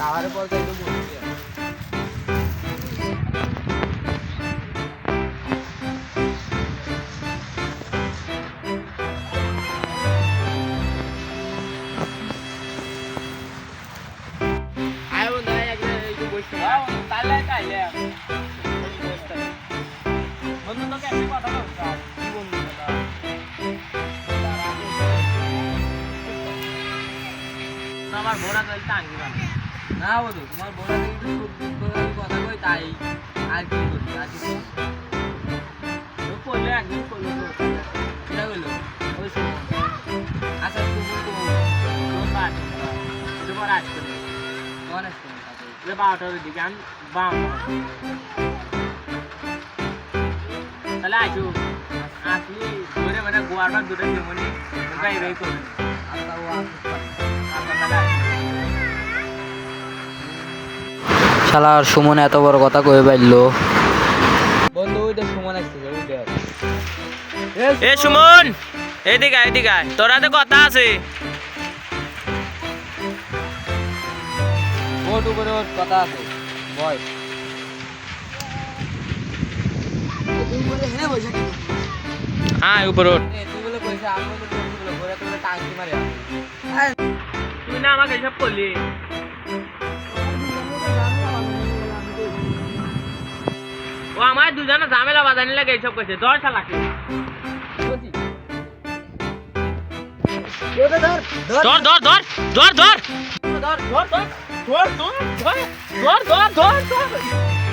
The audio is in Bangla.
টাওয়ারের পর যাই তো আমার ঘোড়া চলতে আঙ্গি না বন্ধু তোমার বোনা থেকে একটু কথা কই তাই আর কি করি আর কি করলে একদিন করল সেটা হইল ওই আচ্ছা তুমি তোমার তোমার বারোটার দিকে আমি বারোটা তাহলে আসু আসলি ধরে মানে গোয়ার দুটো দেমনি গাই গাই করবে। আচ্ছা শালার সুমন এত বড় কথা কয়ে পাইলো বন্ধু ওই দেখ সুমন আসতেছে ওই দেখ এ সুমন এদিকে আয়, এদিকে আয়। তোর হাতে কথা আছে। ওট উপরে ওর কথা আছে। বয়। হ্যাঁ উপর তুই না আমাকে এসব করলি। আমার দুজনে ঝামেলা বাজানি লাগে এইসব করছে দশ শালাকে ধর ধর ধর ধর ধর ধর ধর ধর ধর ধর ধর ধর ধর ধর